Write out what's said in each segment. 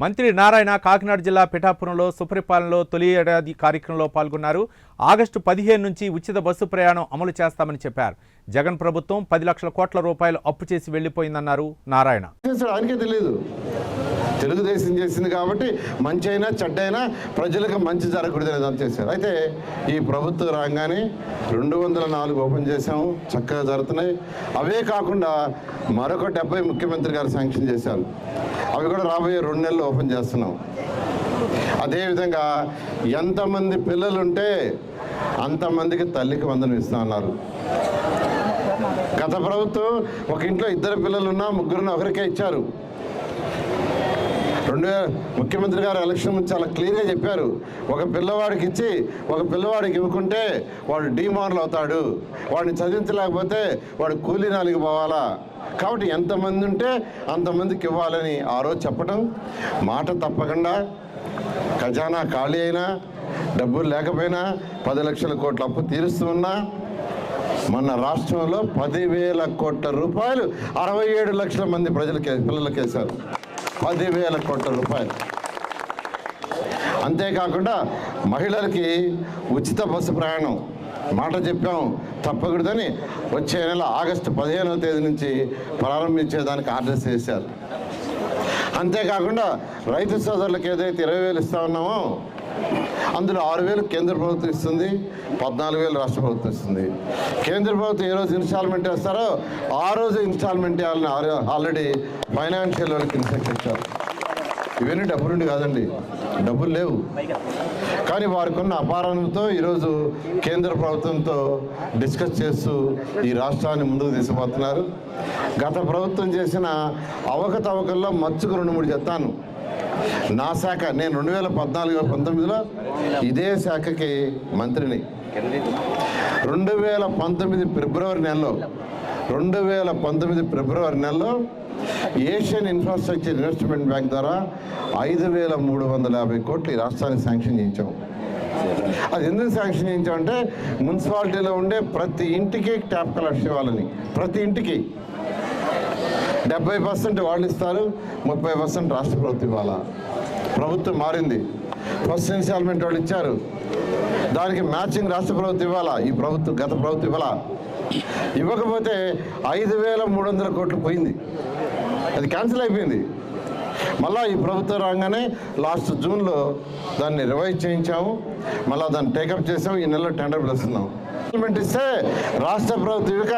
మంత్రి నారాయణ కాకినాడ జిల్లా పిఠాపురంలో సుపరిపాలనలో తొలి ఏడాది కార్యక్రమంలో పాల్గొన్నారు. ఆగస్టు పదిహేను నుంచి ఉచిత బస్సు ప్రయాణం అమలు చేస్తామని చెప్పారు. జగన్ ప్రభుత్వం పది లక్షల కోట్ల రూపాయలు అప్పు చేసి వెళ్ళిపోయిందన్నారు నారాయణ. ఆయనకే తెలియదు. తెలుగుదేశం చేసింది కాబట్టి మంచి అయినా చెడ్డైనా ప్రజలకు మంచి జరగకూడదు అనేది చేశారు. అయితే ఈ ప్రభుత్వం రాగానే రెండు వందల నాలుగు ఓపెన్ చేశాము చక్కగా జరుగుతున్నాయి. అవే కాకుండా మరొక డెబ్బై ముఖ్యమంత్రి గారు శాంక్షన్ చేశారు. అవి కూడా రాబోయే రెండు నెలలు ఓపెన్ చేస్తున్నాం. అదేవిధంగా ఎంతమంది పిల్లలుంటే అంతమందికి తల్లికి వందనం ఇస్తా అన్నారు. గత ప్రభుత్వం ఒక ఇంట్లో ఇద్దరు పిల్లలున్నా ముగ్గురున్న ఒకరికే ఇచ్చారు. రెండు ముఖ్యమంత్రి గారు ఎలక్షన్ ముందు చాలా క్లియర్గా చెప్పారు. ఒక పిల్లవాడికి ఇచ్చి ఒక పిల్లవాడికి ఇవ్వకుంటే వాడు డిమారల్ అవుతాడు. వాడిని చదివించలేకపోతే వాడు కూలీనాలికి పోవాలా? కాబట్టి ఎంతమంది ఉంటే అంతమందికి ఇవ్వాలని ఆ రోజు చెప్పడం మాట తప్పకుండా ఖజానా ఖాళీ అయినా డబ్బులు లేకపోయినా పది లక్షల కోట్ల అప్పు తీరుస్తున్నా మన రాష్ట్రంలో పదివేల కోట్ల రూపాయలు అరవై ఏడు లక్షల మంది ప్రజలకి పిల్లలకి వేశారు పదివేల కోట్ల రూపాయలు. అంతేకాకుండా మహిళలకి ఉచిత బస్సు ప్రయాణం మాట చెప్పాం తప్పకూడదని వచ్చే నెల ఆగస్టు పదిహేనవ తేదీ నుంచి ప్రారంభించేదానికి ఆర్డర్స్ చేశారు అంతేకాకుండా రైతు సోదరులకు ఏదైతే ఇరవై వేలు ఇస్తా ఉన్నామో అందులో ఆరు వేలు కేంద్ర ప్రభుత్వం ఇస్తుంది పద్నాలుగు వేలు రాష్ట్ర ప్రభుత్వం ఇస్తుంది. కేంద్ర ప్రభుత్వం ఏ రోజు ఇన్స్టాల్మెంట్ వేస్తారో ఆ రోజు ఇన్స్టాల్మెంట్ వేయాలని ఆల్రెడీ ఫైనాన్షియల్ వాళ్ళకి ఇన్స్ట్రక్ట్ ఇచ్చారు. ఇవన్నీ డబ్బులుండి కాదండి. డబ్బులు లేవు. కానీ వారికి ఉన్న అపారంతో ఈరోజు కేంద్ర ప్రభుత్వంతో డిస్కస్ చేస్తూ ఈ రాష్ట్రాన్ని ముందుకు తీసుకుపోతున్నారు. గత ప్రభుత్వం చేసిన అవకతవకల్లో మచ్చుకు రెండు మూడు చెప్తాను. నా శాఖ నేను రెండు వేల పద్నాలుగు పంతొమ్మిదిలో ఇదే శాఖకి మంత్రిని. రెండు వేల పంతొమ్మిది ఫిబ్రవరి నెలలో రెండు వేల పంతొమ్మిది ఫిబ్రవరి నెలలో ఏషియన్ ఇన్ఫ్రాస్ట్రక్చర్ ఇన్వెస్ట్మెంట్ బ్యాంక్ ద్వారా ఐదు వేల మూడు వందల యాభై కోట్లు ఈ రాష్ట్రానికి శాంక్షన్ చేయించాం. అది ఎందుకు శాంక్షన్ చేయించామంటే మున్సిపాలిటీలో ఉండే ప్రతి ఇంటికి ట్యాప్ కలెక్షన్ ఇవ్వాలని. ప్రతి ఇంటికి. డెబ్బై పర్సెంట్ వాళ్ళు ఇస్తారు ముప్పై పర్సెంట్ రాష్ట్ర ప్రభుత్వం ఇవ్వాలా? ప్రభుత్వం మారింది. ఫస్ట్ ఇన్స్టాల్మెంట్ వాళ్ళు ఇచ్చారు. దానికి మ్యాచింగ్ రాష్ట్ర ప్రభుత్వం ఇవ్వాలా? ఈ ప్రభుత్వం గత ప్రభుత్వం ఇవ్వాలా? ఇవ్వకపోతే ఐదు వేల మూడు వందల కోట్లు పోయింది. అది క్యాన్సిల్ అయిపోయింది. మళ్ళా ఈ ప్రభుత్వం రాగానే లాస్ట్ జూన్లో దాన్ని రివైజ్ చేయించాము. మళ్ళీ దాన్ని టేకప్ చేసాము. ఈ నెలలో టెండర్ పిలుస్తున్నాం ఇన్స్టాల్మెంట్ ఇస్తే రాష్ట్ర ప్రభుత్వం ఇక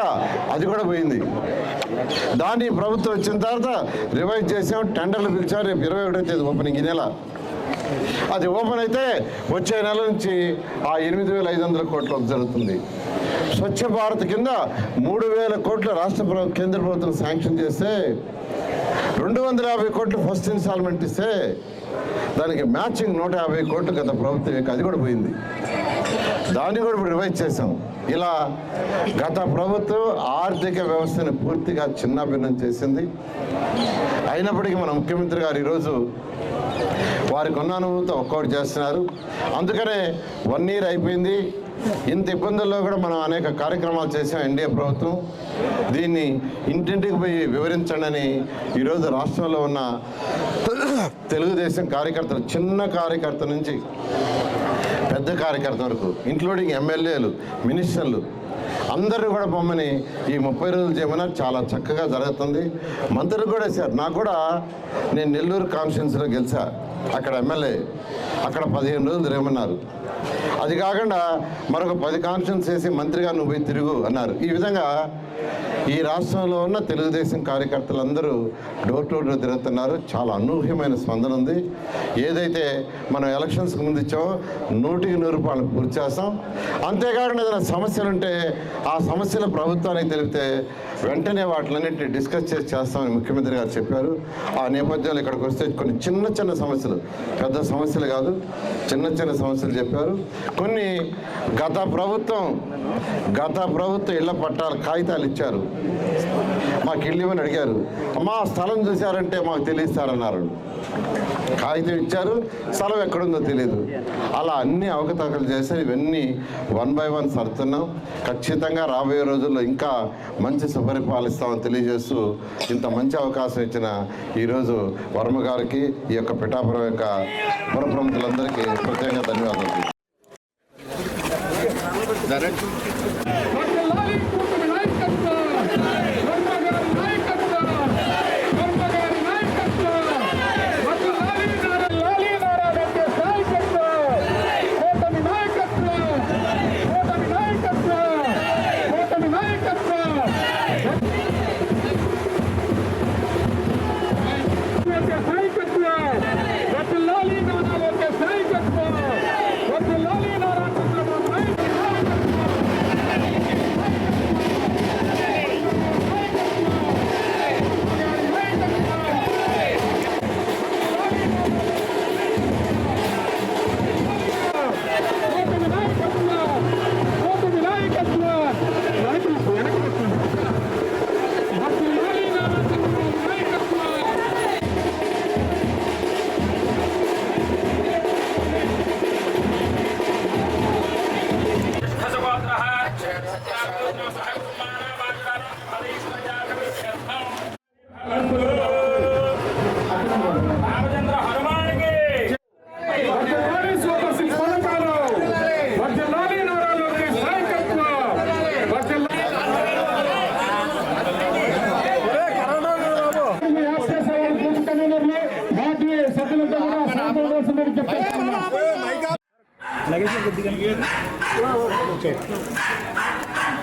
అది కూడా పోయింది. దాన్ని ప్రభుత్వం వచ్చిన తర్వాత రివైజ్ చేసాం టెండర్లు పిలిచారు. రేపు ఇరవై ఒకటో తేదీ ఓపెనింగ్ ఈ నెల. అది ఓపెన్ అయితే వచ్చే నెల నుంచి ఆ ఎనిమిది వేల ఐదు వందల కోట్ల జరుగుతుంది. స్వచ్ఛ భారత్ కింద మూడు వేల కోట్ల రాష్ట్ర ప్రభుత్వం కేంద్ర ప్రభుత్వం శాంక్షన్ చేస్తే రెండు వందల యాభై కోట్లు ఫస్ట్ ఇన్స్టాల్మెంట్ ఇస్తే దానికి మ్యాచింగ్ నూట యాభై కోట్లు గత ప్రభుత్వం ఇక అది కూడా పోయింది. దాన్ని కూడా ఇప్పుడు రివైజ్ చేసాం ఇలా గత ప్రభుత్వం ఆర్థిక వ్యవస్థను పూర్తిగా చిన్నాభిన్నం చేసింది. అయినప్పటికీ మన ముఖ్యమంత్రి గారు ఈరోజు వారికి ఉన్న అనుభవంతో ఒక్కోటి చేస్తున్నారు. అందుకనే వన్ ఇయర్ అయిపోయింది. ఇంత ఇబ్బందుల్లో కూడా మనం అనేక కార్యక్రమాలు చేసాం ఎన్డీఏ ప్రభుత్వం. దీన్ని ఇంటింటికి పోయి వివరించండి ఈరోజు రాష్ట్రంలో ఉన్న తెలుగుదేశం కార్యకర్తలు చిన్న కార్యకర్త నుంచి పెద్ద కార్యకర్త వరకు ఇంక్లూడింగ్ ఎమ్మెల్యేలు మినిస్టర్లు అందరూ కూడా మమ్మల్ని ఈ ముప్పై రోజులు చేయమని చాలా చక్కగా జరుగుతుంది. మంత్రులు కూడా సార్ నాకు కూడా నేను నెల్లూరు కాన్స్టిట్యున్సీలో గెలిచా. అక్కడ ఎమ్మెల్యే అక్కడ పదిహేను రోజులు తిరగమన్నారు. అది కాకుండా మరొక పది కాన్స్టిట్యూన్స్ చేసి మంత్రిగా నువ్వు పోయి తిరుగు అన్నారు. ఈ విధంగా ఈ రాష్ట్రంలో ఉన్న తెలుగుదేశం కార్యకర్తలందరూ డోర్ టు డోర్ తిరుగుతున్నారు. చాలా అనూహ్యమైన స్పందన ఉంది. ఏదైతే మనం ఎలక్షన్స్కి ముందు ఇచ్చామో నూటికి నూరు రూపాయలు పూర్తి చేస్తాం. అంతేకాకుండా ఏదైనా సమస్యలు ఉంటే ఆ సమస్యలు ప్రభుత్వానికి తెలిపితే వెంటనే వాటిలన్నింటినీ డిస్కస్ చేసి చేస్తామని ముఖ్యమంత్రి గారు చెప్పారు. ఆ నేపథ్యంలో ఇక్కడికి వస్తే కొన్ని చిన్న చిన్న సమస్యలు పెద్ద సమస్యలు కాదు చిన్న చిన్న సమస్యలు చెప్పారు. కొన్ని గత ప్రభుత్వం గత ప్రభుత్వం ఇళ్ళ పట్టాలు కాగితాలు ఇచ్చారు. మాకు ఇల్లు ఇవ్వని అడిగారు. మా స్థలం చూశారంటే మాకు తెలియస్తారన్నారు. కాగితం ఇచ్చారు. స్థలం ఎక్కడుందో తెలియదు అలా అన్ని అవకతవకలు చేసి ఇవన్నీ వన్ బై వన్ సర్దుతున్నాం. ఖచ్చితంగా రాబోయే రోజుల్లో ఇంకా మంచి సుపరిపాలిస్తామని తెలియజేస్తూ ఇంత మంచి అవకాశం ఇచ్చిన ఈరోజు వర్మ గారికి ఈ యొక్క పిఠాపురం యొక్క పురప్రముఖులందరికీ ప్రత్యేకంగా ధన్యవాదాలు.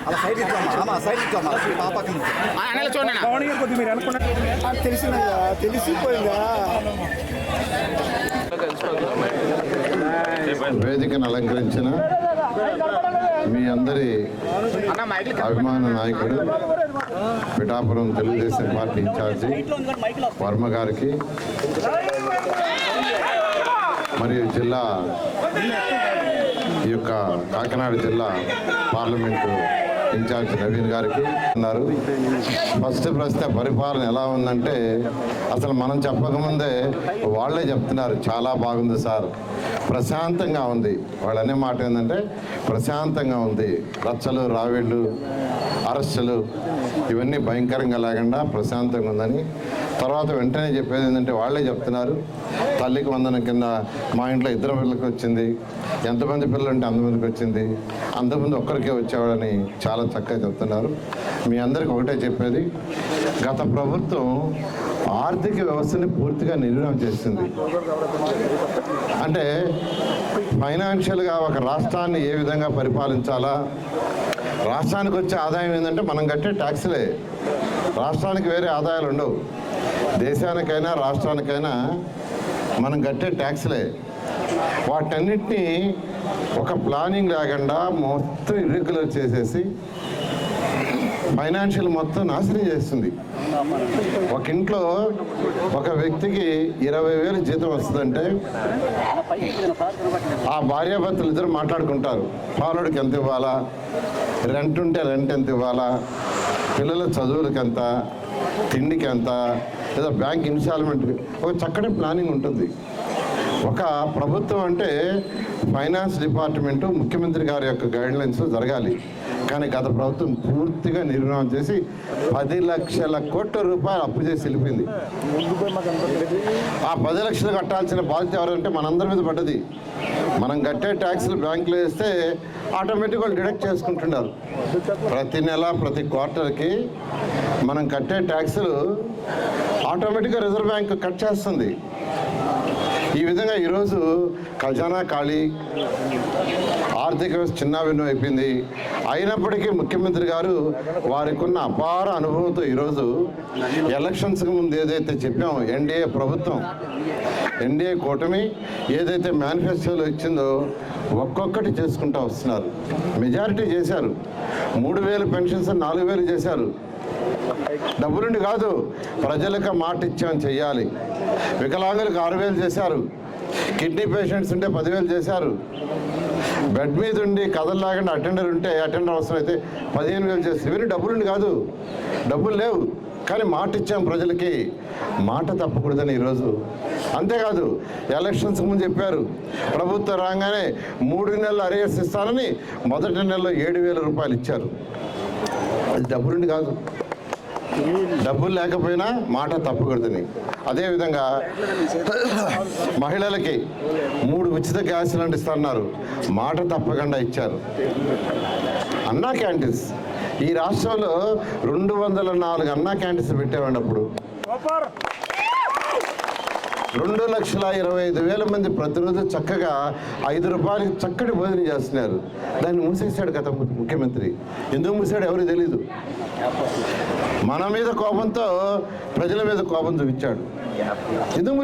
అలా సైడ్ ఇద్దామా సైడ్ ఇద్దామా పాపకి తెలిసిందయ్యా తెలిసిపోయిందా? వేదికను అలంకరించిన మీ అందరి అభిమాన నాయకుడు పిఠాపురం తెలుగుదేశం పార్టీ ఇన్ఛార్జి వర్మ గారికి. మరియు జిల్లా ఈ యొక్క కాకినాడ జిల్లా పార్లమెంటు ఇన్ఛార్జ్ నవీన్ గారికి ఉన్నారు. ఫస్ట్ ప్రశ్న పరిపాలన ఎలా ఉందంటే అసలు మనం చెప్పకముందే వాళ్ళే చెప్తున్నారు చాలా బాగుంది సార్ ప్రశాంతంగా ఉంది. వాళ్ళు అనే మాట ఏంటంటే ప్రశాంతంగా ఉంది రచ్చలు రావేళ్ళు అరెస్టులు ఇవన్నీ భయంకరంగా లేకుండా ప్రశాంతంగా ఉందని తర్వాత వెంటనే చెప్పేది ఏంటంటే వాళ్ళే చెప్తున్నారు. తల్లికి వందనం కింద మా ఇంట్లో ఇద్దరు పిల్లలకి వచ్చింది. ఎంతమంది పిల్లలు ఉంటే అంతమందికి వచ్చింది. అంతమంది ఒక్కరికే వచ్చేవాడని చాలా చక్కగా చెప్తున్నారు. మీ అందరికి ఒకటే చెప్పేది. గత ప్రభుత్వం ఆర్థిక వ్యవస్థని పూర్తిగా నిర్వహణ చేసింది. అంటే ఫైనాన్షియల్గా ఒక రాష్ట్రాన్ని ఏ విధంగా పరిపాలించాలా? రాష్ట్రానికి వచ్చే ఆదాయం ఏంటంటే మనం కట్టే ట్యాక్స్లే. రాష్ట్రానికి వేరే ఆదాయాలు ఉండవు. దేశానికైనా రాష్ట్రానికైనా మనం కట్టే ట్యాక్స్లే. వాటన్నిటినీ ఒక ప్లానింగ్ లేకుండా మొత్తం ఇర్రెగ్యులర్ చేసేసి ఫైనాన్షియల్ మొత్తం నాశనం చేస్తుంది. ఒక ఇంట్లో ఒక వ్యక్తికి ఇరవై వేలు జీతం వస్తుందంటే ఆ భార్యాభర్తలు ఇద్దరు మాట్లాడుకుంటారు. పాలుడికి ఎంత ఇవ్వాలా? రెంట్ ఉంటే రెంట్ ఎంత ఇవ్వాలా? పిల్లల చదువులకి ఎంత? తిండికి ఎంత? లేదా బ్యాంక్ ఇన్స్టాల్మెంట్ ఒక చక్కటి ప్లానింగ్ ఉంటుంది. ఒక ప్రభుత్వం అంటే ఫైనాన్స్ డిపార్ట్మెంటు ముఖ్యమంత్రి గారి యొక్క గైడ్లైన్స్ జరగాలి. కానీ గత ప్రభుత్వం పూర్తిగా నిర్మాణం చేసి పది లక్షల కోట్ల రూపాయలు అప్పు చేసి వెళ్ళిపోయింది. ఆ పది లక్షలు కట్టాల్సిన బాధ్యత ఎవరంటే మనందరి మీద పడ్డది. మనం కట్టే ట్యాక్స్లు బ్యాంకులో వేస్తే ఆటోమేటిక్గా డిడక్ట్ చేసుకుంటున్నారు. ప్రతి నెల ప్రతి క్వార్టర్కి మనం కట్టే ట్యాక్సులు ఆటోమేటిక్గా రిజర్వ్ బ్యాంక్ కట్ చేస్తుంది. ఈ విధంగా ఈరోజు ఖజానా ఖాళీ ఆర్థిక వ్యవస్థ చిన్నాభిన్నం అయిపోయింది. అయినప్పటికీ ముఖ్యమంత్రి గారు వారికి ఉన్న అపార అనుభవంతో ఈరోజు ఎలక్షన్స్కి ముందు ఏదైతే చెప్పామో ఎన్డీఏ ప్రభుత్వం ఎన్డీఏ కూటమి ఏదైతే మేనిఫెస్టోలో ఇచ్చిందో ఒక్కొక్కటి చేసుకుంటూ వస్తున్నారు. మెజారిటీ చేశారు. మూడు వేలు పెన్షన్స్ నాలుగు వేలు చేశారు. డబ్బులుండి కాదు ప్రజలకు మాట ఇచ్చామని చెయ్యాలి. వికలాంగులకు ఆరు వేలు చేశారు. కిడ్నీ పేషెంట్స్ ఉంటే పదివేలు చేశారు. బెడ్ మీద ఉండి కథలు లేకుండా అటెండర్ ఉంటే అటెండర్ అవసరం అయితే పదిహేను వేలు చేస్తారు ఇవన్నీ డబ్బులుండి కాదు డబ్బులు లేవు. కానీ మాట ఇచ్చాం ప్రజలకి. మాట తప్పకూడదని ఈరోజు. అంతేకాదు ఎలక్షన్స్ ముందు చెప్పారు. ప్రభుత్వం రాగానే మూడు నెలలు అరేస్ ఇస్తానని మొదటి నెలలో ఏడు వేల రూపాయలు ఇచ్చారు. అది డబ్బులుండి కాదు. డబ్బులు లేకపోయినా మాట తప్పకూడదని అదేవిధంగా మహిళలకి మూడు ఉచిత గ్యాస్ సిలిండర్ ఇస్తున్నారు మాట తప్పకుండా ఇచ్చారు. అన్నా క్యాంటీన్స్. ఈ రాష్ట్రంలో రెండు వందల నాలుగు అన్నా క్యాంటీన్స్ పెట్టేవాడి అప్పుడు. రెండు లక్షల ఇరవై ఐదు వేల మంది ప్రతిరోజు చక్కగా ఐదు రూపాయలకి చక్కటి భోజనం చేస్తున్నారు. దాన్ని మూసేశాడు కదా ముఖ్యమంత్రి. ఎందుకు మూసాడు ఎవరికి తెలీదు. మన మీద కోపంతో ప్రజల మీద కోపం చూపించాడు. ఎందుకు